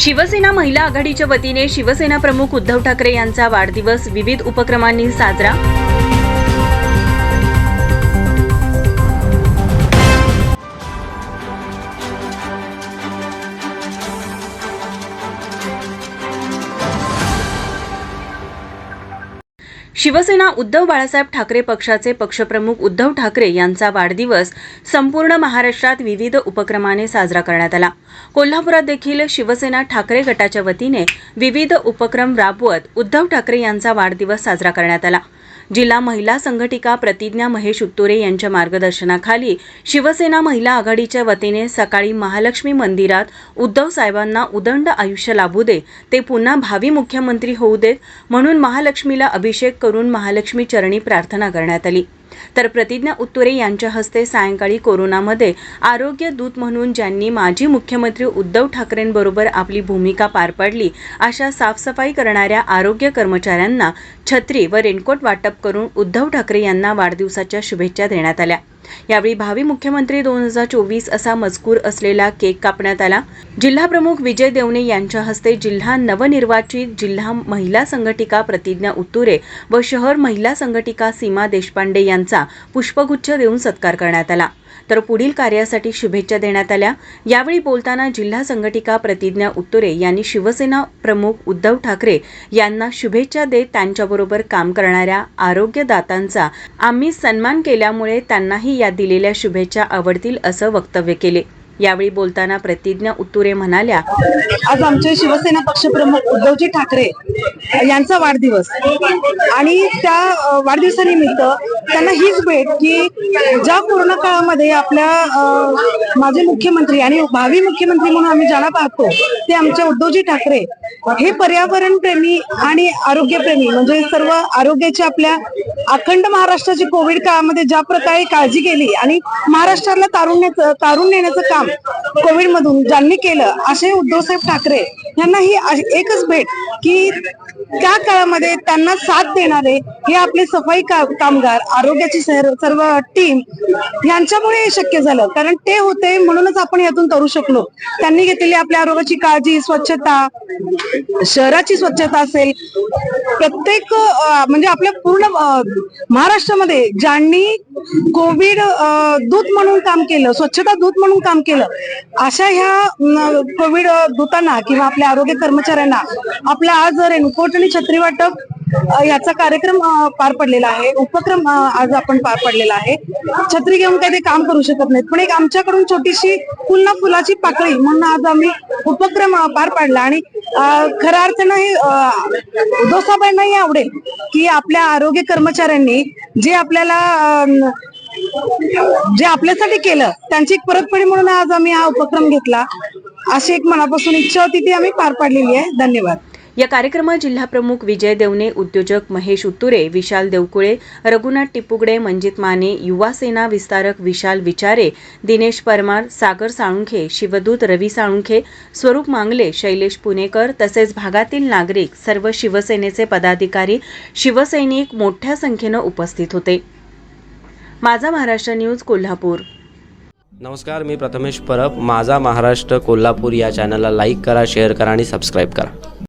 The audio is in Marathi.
शिवसेना महिला आघाडीच्या वतीने शिवसेना प्रमुख उद्धव ठाकरे यांचा वाढदिवस विविध उपक्रमांनी साजरा शिवसेना उद्धव बाळासाहेब ठाकरे पक्षाचे पक्षप्रमुख उद्धव ठाकरे यांचा वाढदिवस संपूर्ण महाराष्ट्रात विविध उपक्रमाने साजरा करण्यात आला. कोल्हापुरात देखील शिवसेना ठाकरे गटाच्या वतीने विविध उपक्रम राबवत उद्धव ठाकरे यांचा वाढदिवस साजरा करण्यात आला. जिल्हा महिला संघटिका प्रतिज्ञा महेश उत्तुरे यांच्या मार्गदर्शनाखाली शिवसेना महिला आघाडीच्या वतीने सकाळी महालक्ष्मी मंदिरात उद्धव साहेबांना उदंड आयुष्य लाभू दे ते पुन्हा भावी मुख्यमंत्री होऊ देत म्हणून महालक्ष्मीला अभिषेक करून महालक्ष्मी चरणी प्रार्थना करण्यात आली. तर प्रतिज्ञा उत्तुरे यांच्या हस्ते सायंकाळी कोरोनामध्ये आरोग्य दूत म्हणून ज्यांनी माजी मुख्यमंत्री उद्धव ठाकरेंबरोबर आपली भूमिका पार पाडली अशा साफसफाई करणाऱ्या आरोग्य कर्मचाऱ्यांना छत्री व रेनकोट वाटप करून उद्धव ठाकरे यांना वाढदिवसाच्या शुभेच्छा देण्यात आल्या. यावेळी भावी मुख्यमंत्री दोन हजार चोवीस असा मजकूर असलेला केक कापण्यात आला. जिल्हा प्रमुख विजय देवणे यांच्या हस्ते जिल्हा नवनिर्वाचित जिल्हा महिला संघटिका प्रतिज्ञा उत्तुरे व शहर महिला संघटिका सीमा देशपांडे यांचा पुष्पगुच्छ देऊन सत्कार करण्यात आला. तर पुढील कार्यासाठी शुभेच्छा देण्यात आल्या. यावेळी बोलताना जिल्हा संघटिका प्रतिज्ञा उत्तुरे यांनी शिवसेना प्रमुख उद्धव ठाकरे यांना शुभेच्छा देत त्यांच्याबरोबर काम करणाऱ्या आरोग्यदातांचा आम्ही सन्मान केल्यामुळे त्यांनाही या दिलेल्या शुभेच्छा आवडतील असं वक्तव्य केले. यावेळी बोलताना प्रतिज्ञा उत्तुरे म्हणाल्या आज आमचे शिवसेना पक्षप्रमुख उद्धवजी ठाकरे यांचा वाढदिवस आणि त्या वाढदिवसानिमित्त त्यांना हीच भेट की ज्या कोरोना काळामध्ये आपल्या माझे मुख्यमंत्री आणि भावी मुख्यमंत्री म्हणून आम्ही ज्यांना पाहतो ते आमचे उद्धवजी ठाकरे हे पर्यावरण प्रेमी आणि आरोग्यप्रेमी म्हणजे सर्व आरोग्याची आपल्या अखंड महाराष्ट्राची कोविड काळामध्ये ज्या प्रकारे काळजी केली आणि महाराष्ट्राला तारुण्याचं तारून नेण्याचं काम कोविड मधून ज्यांनी केलं असे उद्धवसाहेब ठाकरे यांना ही एकच भेट की त्या काळामध्ये त्यांना साथ देणारे हे आपले सफाई कामगार आरोग्याची सर्व टीम यांच्यामुळे हे शक्य झालं. कारण ते होते म्हणूनच आपण यातून करू शकलो. त्यांनी घेतलेली आपल्या आरोग्याची काळजी स्वच्छता शहराची स्वच्छता असेल प्रत्येक म्हणजे आपल्या पूर्ण महाराष्ट्रामध्ये ज्यांनी कोविड दूत म्हणून काम केलं स्वच्छता दूत म्हणून काम केलं अशा ह्या कोविड दूतांना किंवा आपल्या आरोग्य कर्मचाऱ्यांना आपला आज रेनकोट ठिकाणी छत्री वाटप याचा कार्यक्रम पार पडलेला आहे. उपक्रम आज आपण पार पडलेला आहे. छत्री घेऊन काही ते काम करू शकत नाहीत. पण एक आमच्याकडून छोटीशी पुन्हा फुलाची पाकळी म्हणून आज आम्ही उपक्रम पार पाडला. आणि खऱ्या अर्थानं हे उद्धवसाहेबांनाही आवडेल की आपल्या आरोग्य कर्मचाऱ्यांनी जे आपल्याला जे आपल्यासाठी केलं त्यांची एक परतफेड म्हणून आज आम्ही हा उपक्रम घेतला. अशी एक मनापासून इच्छा होती ती आम्ही पार पाडलेली आहे. धन्यवाद. या कार्यक्रमात जिल्हाप्रमुख विजय देवणे उद्योजक महेश उत्तुरे विशाल देवकुळे रघुनाथ टिपुगडे मंजित माने युवा सेना विस्तारक विशाल विचारे दिनेश परमार सागर साळुंखे शिवदूत रवी साळुंखे स्वरूप मांगले शैलेश पुणेकर तसेच भागातील नागरिक सर्व शिवसेनेचे पदाधिकारी शिवसैनिक मोठ्या संख्येनं उपस्थित होते. माझा महाराष्ट्र न्यूज कोल्हापूर. नमस्कार मी प्रथमेश परब. माझा महाराष्ट्र कोल्हापूर या चॅनलला लाईक करा शेअर करा आणि सबस्क्राईब करा.